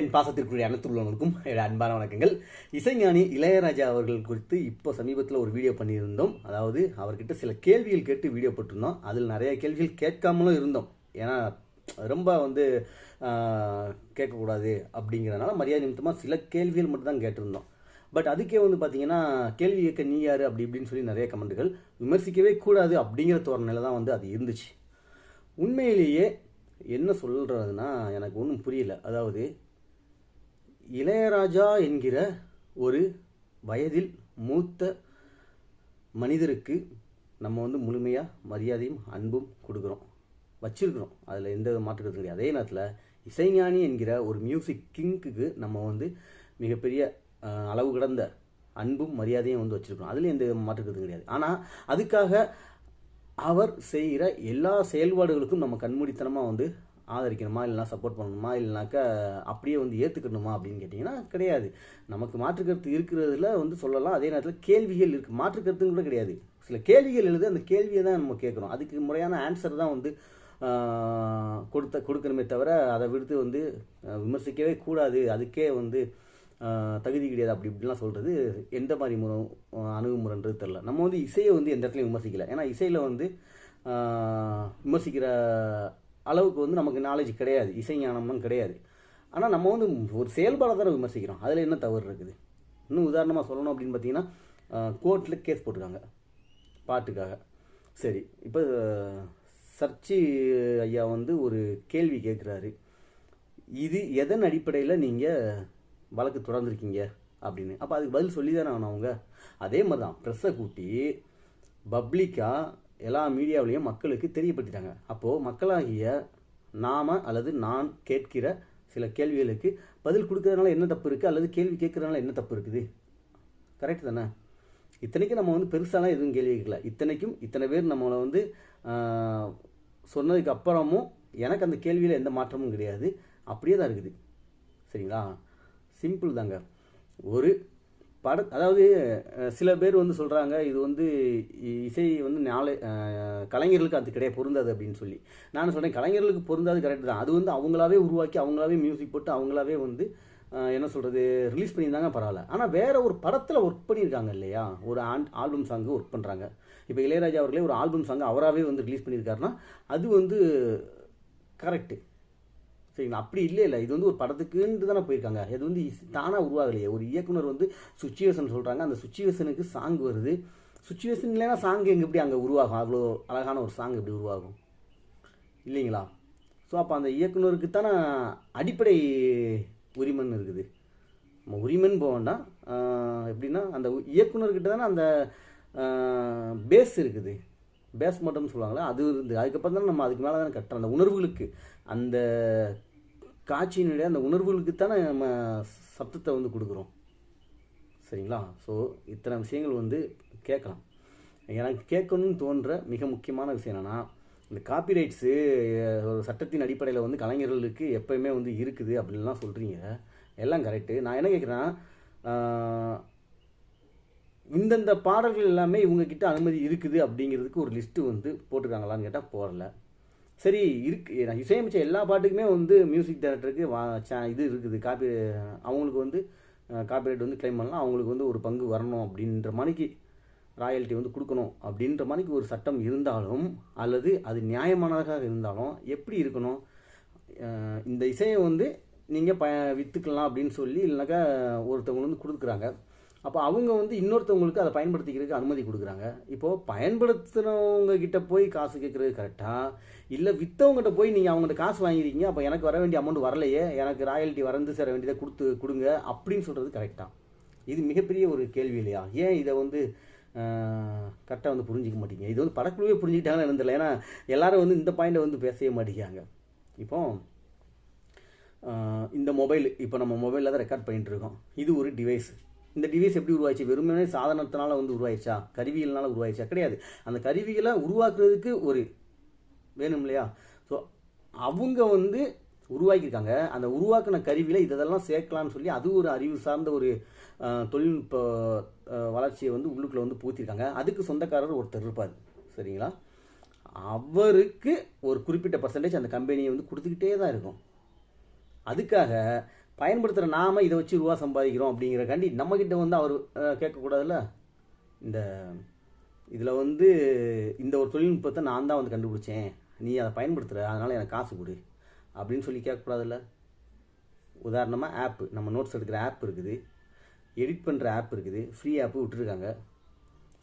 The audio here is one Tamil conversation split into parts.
என் பாசத்திற்குரிய அனைத்துள்ளவங்களுக்கும் அன்பான வணக்கங்கள். இசைஞானி இளையராஜா அவர்கள் குறித்து இப்போ சமீபத்தில் ஒரு வீடியோ பண்ணியிருந்தோம். அதாவது அவர்கிட்ட சில கேள்விகள் கேட்டு வீடியோ போட்டிருந்தோம். அதில் நிறைய கேள்விகள் கேட்காமலும் இருந்தோம். ஏன்னா ரொம்ப வந்து கேட்கக்கூடாது அப்படிங்கிறனால மரியாதை நிமித்தமாக சில கேள்விகள் மட்டும்தான் கேட்டிருந்தோம். பட் அதுக்கே வந்து பார்த்தீங்கன்னா கேள்வி கேட்க நீ யார்? அப்படி இப்படின்னு சொல்லி நிறைய கமெண்ட்டுகள் விமர்சிக்கவே கூடாது அப்படிங்கிற தோரணையில் தான் வந்து அது இருந்துச்சு. உண்மையிலேயே என்ன சொல்கிறதுனா எனக்கு ஒன்றும் புரியல. அதாவது இளையராஜா என்கிற ஒரு வயதில் மூத்த மனிதருக்கு நம்ம வந்து முழுமையாக மரியாதையும் அன்பும் கொடுக்குறோம். வச்சிருக்கிறோம். அதில் எந்த மாற்றுக்கிறது கிடையாது. அதே நேரத்தில் இசைஞானி என்கிற ஒரு மியூசிக் கிங்க்குக்கு நம்ம வந்து மிகப்பெரிய அளவு கடந்த அன்பும் மரியாதையும் வந்து வச்சுருக்கோம் அதில் எந்த மாற்றுக்கிறது கிடையாது. ஆனால் அதுக்காக அவர் செய்கிற எல்லா செயல்பாடுகளுக்கும் நம்ம கண்மூடித்தனமாக வந்து ஆதரிக்கணுமா இல்லைனா சப்போர்ட் பண்ணணுமா இல்லைனாக்கா அப்படியே வந்து ஏற்றுக்கணுமா அப்படின்னு கேட்டிங்கன்னா கிடையாது. நமக்கு மாற்றுக்கருத்து இருக்கிறதுல வந்து சொல்லலாம் அதே நேரத்தில் கேள்விகள் இருக்குது மாற்றுக்கருத்துன்னு கூட கிடையாது. சில கேள்விகள் எழுது அந்த கேள்வியை தான் நம்ம கேட்குறோம். அதுக்கு முறையான ஆன்சர் தான் வந்து கொடுத்த கொடுக்கணுமே தவிர அதை விடுத்து வந்து விமர்சிக்கவே கூடாது. அதுக்கே வந்து தகுதி கிடையாது. அப்படி இப்படிலாம் சொல்கிறது எந்த மாதிரி முறை அணுகுமுறைன்றது தெரில நம்ம வந்து இசையை வந்து எந்த இடத்துலையும் விமர்சிக்கலை. ஏன்னா இசையில் வந்து விமர்சிக்கிற அளவுக்கு வந்து நமக்கு நாலேஜ் கிடையாது. இசை ஞானம்லாம் கிடையாது. ஆனால் நம்ம வந்து ஒரு செயல்பாடை தானே விமர்சிக்கிறோம். அதில் என்ன தவறு இருக்குது? இன்னும் உதாரணமாக சொல்லணும் அப்படின்னு பார்த்தீங்கன்னா கோர்ட்டில் கேஸ் போட்டிருக்காங்க. பாட்டுக்காக. சரி இப்போ சர்ச்சி ஐயா வந்து ஒரு கேள்வி கேட்குறாரு. இது எதன் அடிப்படையில் நீங்கள் வழக்கு தொடர்ந்துருக்கீங்க? அப்படின்னு. அப்போ அதுக்கு பதில் சொல்லி தானே ஆகணும் அவங்க. அதே மாதிரி தான் ப்ரெஸ்ஸை கூட்டி பப்ளிக்காக எல்லா மீடியாவிலையும் மக்களுக்கு தெரியப்படுத்திட்டாங்க. அப்போது மக்களாகிய நாம அல்லது நான் கேட்கிற சில கேள்விகளுக்கு பதில் கொடுக்கறதுனால என்ன தப்பு இருக்குது அல்லது கேள்வி கேட்குறதுனால என்ன தப்பு இருக்குது? கரெக்ட் தானே? இத்தனைக்கும் நம்ம வந்து பெருசாலாம் எதுவும் கேள்வி கேட்கல. இத்தனைக்கும் இத்தனை பேர் நம்மளை வந்து சொன்னதுக்கு அப்புறமும் எனக்கு அந்த கேள்வியில் எந்த மாற்றமும் கிடையாது. அப்படியே தான் இருக்குது. சரிங்களா? சிம்பிள் தாங்க. ஒரு பட அதாவது சில பேர் வந்து சொல்கிறாங்க இது வந்து இசை வந்து நாளை கலைஞர்களுக்கு அது கிடையாது பொருந்தாது அப்படின்னு சொல்லி. நான் சொல்கிறேன் கலைஞர்களுக்கு பொருந்தாது கரெக்ட் தான். அது வந்து அவங்களாவே உருவாக்கி அவங்களாவே மியூசிக் போட்டு அவங்களாவே வந்து என்ன சொல்கிறது ரிலீஸ் பண்ணியிருந்தாங்க பரவாயில்ல. ஆனால் வேற ஒரு படத்தில் ஒர்க் பண்ணியிருக்காங்க இல்லையா? ஒரு ஆன் ஆல்பம் சாங்கு ஒர்க் பண்ணுறாங்க இப்போ இளையராஜா அவர்களே ஒரு ஆல்பம் சாங் அவராகவே வந்து ரிலீஸ் பண்ணியிருக்காருன்னா அது வந்து கரெக்டு சரிங்களா அப்படி இல்லை இல்லை இது வந்து ஒரு படத்துக்குன்ட்டு தானே போயிருக்காங்க. இது வந்து தானாக உருவாகலையே. ஒரு இயக்குனர் வந்து சுச்சுவேஷன் சொல்கிறாங்க அந்த சுச்சுவேஷனுக்கு சாங் வருது. சுச்சுவேஷன் இல்லைன்னா சாங் எங்கே எப்படி அங்கே உருவாகும்? அவ்வளோ அழகான ஒரு சாங் எப்படி உருவாகும்? இல்லைங்களா? ஸோ அப்போ அந்த இயக்குனருக்கு தானே அடிப்படை உரிமைன்னு இருக்குது. நம்ம உரிமைன்னு போக வேண்டாம். எப்படின்னா அந்த இயக்குனர்கிட்ட தானே அந்த பேஸ் இருக்குது. பேஸ் சொல்லுவாங்களே அது இருந்து அதுக்கப்புறம் தான் நம்ம அதுக்கு மேலே தானே கட்டுறோம். அந்த உணர்வுகளுக்கு அந்த காட்சியினுடைய அந்த உணர்வுகளுக்கு தானே நம்ம சப்தத்தை வந்து கொடுக்குறோம். சரிங்களா? ஸோ இத்தனை விஷயங்கள் வந்து கேட்கலாம். எனக்கு கேட்கணும்னு தோன்ற மிக முக்கியமான விஷயம் என்னென்னா இந்த காப்பிரைட்ஸு ஒரு சட்டத்தின் அடிப்படையில் வந்து கலைஞர்களுக்கு எப்பயுமே வந்து இருக்குது அப்படின்லாம் சொல்கிறீங்க எல்லாம் கரெக்டு நான் என்ன கேட்குறேன்னா இந்தந்த பாடல்கள் எல்லாமே இவங்கக்கிட்ட அனுமதி இருக்குது அப்படிங்கிறதுக்கு ஒரு லிஸ்ட்டு வந்து போட்டிருக்காங்களான்னு கேட்டால் போடல. சரி இருக்கு. நான் இசையமைச்ச எல்லா பாட்டுக்குமே வந்து மியூசிக் டைரக்டருக்கு வா இது இருக்குது. காப்பி அவங்களுக்கு வந்து காப்பிரைட் வந்து கிளைம் பண்ணலாம். அவங்களுக்கு வந்து ஒரு பங்கு வரணும் அப்படின்ற மணிக்கு ராயல்ட்டி வந்து கொடுக்கணும் அப்படின்ற மணிக்கு ஒரு சட்டம் இருந்தாலும் அல்லது அது நியாயமானதாக இருந்தாலும் எப்படி இருக்கணும்? இந்த இசையை வந்து நீங்கள் ப விற்றுக்கலாம் அப்படின்னு சொல்லி இல்லைனாக்கா ஒருத்தவங்க வந்து கொடுக்குறாங்க. அப்போ அவங்க வந்து இன்னொருத்தவங்களுக்கு அதை பயன்படுத்திக்கிறதுக்கு அனுமதி கொடுக்குறாங்க. இப்போது பயன்படுத்துனவங்க கிட்ட போய் காசு கேட்குறது கரெக்டாக இல்லை விற்றவங்ககிட்ட போய் நீங்கள் அவங்ககிட்ட காசு வாங்கிருக்கீங்க அப்போ எனக்கு வர வேண்டிய அமௌண்ட் வரலையே எனக்கு ராயல்ட்டி வரந்து சேர வேண்டியதை கொடுத்து கொடுங்க அப்படின்னு சொல்கிறது கரெக்டாக இது மிகப்பெரிய ஒரு கேள்வி இல்லையா? ஏன் இதை வந்து கரெக்டாக வந்து புரிஞ்சிக்க மாட்டீங்க? இது வந்து படக்குழுவே புரிஞ்சுக்கிட்டாங்கன்னு இருந்தில்ல ஏன்னா எல்லாரும் வந்து இந்த பாயிண்டை வந்து பேசவே மாட்டேங்கிறாங்க. இப்போ இந்த மொபைல் இப்போ நம்ம மொபைலில் தான் ரெக்கார்ட் பண்ணிகிட்டு இருக்கோம். இது ஒரு டிவைஸ் இந்த டிவைஸ் எப்படி உருவாச்சு வெறுமனே சாதனத்தினால வந்து உருவாயிச்சா கருவிகள்னால உருவாயிச்சா கிடையாது. அந்த கருவிகளை உருவாக்குறதுக்கு ஒரு வேணும் இல்லையா? ஸோ அவங்க வந்து உருவாக்கியிருக்காங்க. அந்த உருவாக்கின கருவியில் இதெல்லாம் சேர்க்கலாம்னு சொல்லி அது ஒரு அறிவு சார்ந்த ஒரு தொழில்நுட்ப வளர்ச்சியை வந்து உள்ளுக்குள்ளே வந்து பூத்திருக்காங்க அதுக்கு சொந்தக்காரர் ஒருத்தர் இருப்பார். சரிங்களா? அவருக்கு ஒரு குறிப்பிட்ட பர்சன்டேஜ் அந்த கம்பெனியை வந்து கொடுத்துக்கிட்டே தான் இருக்கும். அதுக்காக பயன்படுத்துகிற நாம இதை வச்சு ரூபா சம்பாதிக்கிறோம் அப்படிங்கிறக்காண்டி நம்மக்கிட்ட வந்து அவர் கேட்கக்கூடாதுல்ல? இந்த இதில் வந்து இந்த ஒரு தொழில்நுட்பத்தை நான் தான் வந்து கண்டுபிடிச்சேன். நீ அதை பயன்படுத்துகிற அதனால் எனக்கு காசு கொடு அப்படின்னு சொல்லி கேட்கக்கூடாதுல்ல? உதாரணமாக ஆப்பு. நம்ம நோட்ஸ் எடுக்கிற ஆப் இருக்குது. எடிட் பண்ணுற ஆப் இருக்குது. ஃப்ரீ ஆப்பு விட்டுருக்காங்க.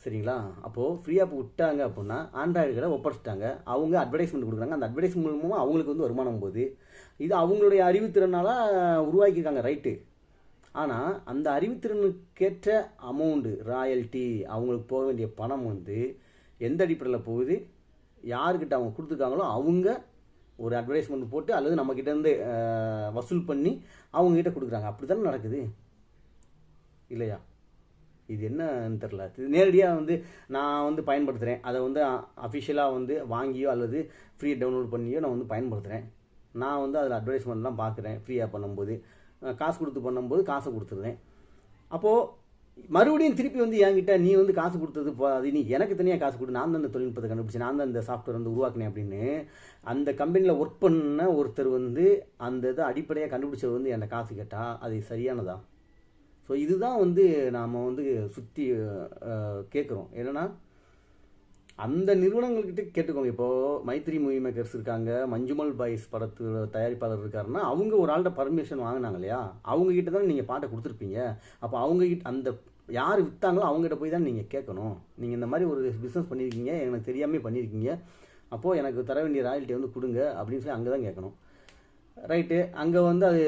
சரிங்களா? அப்போது ஃப்ரீயாக விட்டாங்க அப்படின்னா ஆண்ட்ராய்டு கடை ஒப்படைச்சிட்டாங்க. அவங்க அட்வர்டைஸ்மெண்ட் கொடுக்குறாங்க. அந்த அட்வர்டைஸ்மெண்ட் மூலமாக அவங்களுக்கு வந்து வருமானம் போகுது. இது அவங்களுடைய அறிவுத்திறனால உருவாக்கியிருக்காங்க ரைட்டு ஆனால் அந்த அறிவுத்திறனுக்கேற்ற அமௌண்ட்டு ராயல்ட்டி அவங்களுக்கு போக வேண்டிய பணம் வந்து எந்த அடிப்படையில் போகுது? யாருக்கிட்ட அவங்க கொடுத்துருக்காங்களோ அவங்க ஒரு அட்வர்டைஸ்மெண்ட் போட்டு அல்லது நம்மக்கிட்டேருந்து வசூல் பண்ணி அவங்கக்கிட்ட கொடுக்குறாங்க. அப்படி தானே நடக்குது? இல்லையா? இது என்னன்னு தெரில இது நேரடியாக வந்து நான் வந்து பயன்படுத்துகிறேன் அதை வந்து அஃபிஷியலாக வந்து வாங்கியோ அல்லது ஃப்ரீ டவுன்லோட் பண்ணியோ நான் வந்து பயன்படுத்துகிறேன் நான் வந்து அதில் அட்வர்டைஸ்மெண்ட்லாம் பார்க்குறேன் ஃப்ரீயாக பண்ணும்போது காசு கொடுத்து பண்ணும்போது காசை கொடுத்துருந்தேன் அப்போது மறுபடியும் திருப்பி வந்து என்கிட்ட நீ வந்து காசு கொடுத்தது போ அது நீ எனக்கு தனியாக காசு கொடு. நான் தான் இந்த தொழில்நுட்பத்தை கண்டுபிடிச்சேன் நான் தான் இந்த சாஃப்ட்வேர் வந்து உருவாக்கினேன் அப்படின்னு அந்த கம்பெனியில் ஒர்க் பண்ண ஒருத்தர் வந்து அந்த இதை அடிப்படையாக கண்டுபிடிச்சது வந்து என்னை காசு கேட்டால் அது சரியானதான் ஸோ இதுதான் வந்து நாம் வந்து சுற்றி கேட்குறோம் என்னன்னா அந்த நிறுவனங்கள்கிட்ட கேட்டுக்கோங்க. இப்போது மைத்ரி மூவி மேக்கர்ஸ் இருக்காங்க. மஞ்சுமல் பாய்ஸ் படத்து தயாரிப்பாளர் இருக்காருன்னா அவங்க ஒரு ஆள்கிட்ட பர்மிஷன் வாங்கினாங்க இல்லையா? அவங்க தான் நீங்கள் பாட்டை கொடுத்துருப்பீங்க. அப்போ அவங்ககிட்ட அந்த யார் விற்றாங்களோ அவங்ககிட்ட போய் தான் நீங்கள் கேட்கணும். நீங்கள் இந்த மாதிரி ஒரு பிஸ்னஸ் பண்ணியிருக்கீங்க எனக்கு தெரியாமல் பண்ணியிருக்கீங்க அப்போது எனக்கு தர வேண்டிய ராயல்ட்டி வந்து கொடுங்க அப்படின்னு சொல்லி அங்கே தான் கேட்கணும். ரைட்டு அங்கே வந்து அது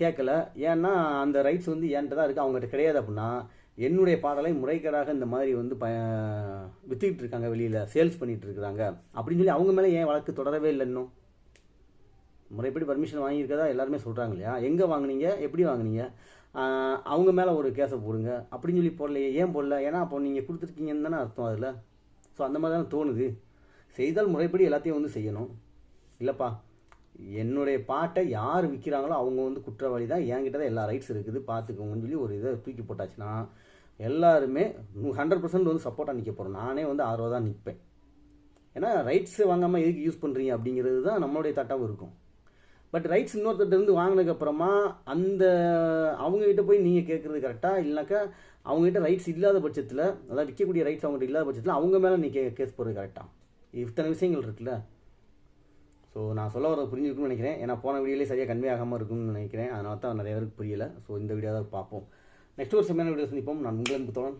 கேட்கல ஏன்னா அந்த ரைட்ஸ் வந்து என்கிட்ட தான் இருக்குது அவங்ககிட்ட கிடையாது அப்படின்னா என்னுடைய பாடலை முறைகேடாக இந்த மாதிரி வந்து ப வித்துக்கிட்டு இருக்காங்க வெளியில் சேல்ஸ் பண்ணிட்டு இருக்கிறாங்க. அப்படின்னு சொல்லி அவங்க மேலே ஏன் வழக்கு தொடரவே இல்லை இன்னும்? முறைப்படி பர்மிஷன் வாங்கியிருக்கதா எல்லாருமே சொல்கிறாங்க இல்லையா? எங்கே வாங்குனீங்க? எப்படி வாங்குனீங்க? அவங்க மேலே ஒரு கேஸை போடுங்க. அப்படின்னு சொல்லி போடலையே. ஏன் போடல? ஏன்னா அப்போ நீங்கள் கொடுத்துருக்கீங்கன்னு தானே அர்த்தம் அதில். ஸோ அந்த மாதிரி தானே தோணுது. செய்தால் முறைப்படி எல்லாத்தையும் வந்து செய்யணும். இல்லைப்பா. என்னுடைய பாட்டை யார் விற்கிறாங்களோ அவங்க வந்து குற்றவாளி தான். என்கிட்ட தான் எல்லா ரைட்ஸ் இருக்குது. பார்த்துக்கோங்கன்னு சொல்லி ஒரு இதை தூக்கி போட்டாச்சுன்னா எல்லாருமே ஹண்ட்ரட் பர்சன்ட் வந்து சப்போர்ட்டாக நிற்க போகிறோம் நானே வந்து ஆர்வம் தான் நிற்பேன் ஏன்னா ரைட்ஸ் வாங்காமல் எதுக்கு யூஸ் பண்ணுறீங்க அப்படிங்கிறது தான் நம்மளுடைய தட்டாகவும் இருக்கும். பட் ரைட்ஸ் இன்னொருத்தட்டருந்து வாங்கினதுக்கப்புறமா அந்த அவங்ககிட்ட போய் நீங்கள் கேட்குறது கரெக்டாக இல்லைனாக்கா அவங்ககிட்ட ரைட்ஸ் இல்லாத பட்சத்தில் அதாவது விற்கக்கூடிய ரைட்ஸ் அவங்ககிட்ட இல்லாத பட்சத்தில் அவங்க மேலே நீ கே கேஸ் போடுறது கரெக்டாக இத்தனை விஷயங்கள் இருக்குல்ல? ஸோ நான் சொல்ல வர புரிஞ்சுக்கணும்னு நினைக்கிறேன். ஏன்னா போன வீடியோலேயே சரியாக கன்வே ஆகாமல் இருக்கும்னு நினைக்கிறேன். அதனால தான் நிறைய பேருக்கு புரியல. ஸோ இந்த வீடியோ தான் பார்ப்போம். நெக்ஸ்ட் ஒரு செம்மையான வீடியோ சந்திப்போம். நான் உங்கள் அன்பு தோழன்.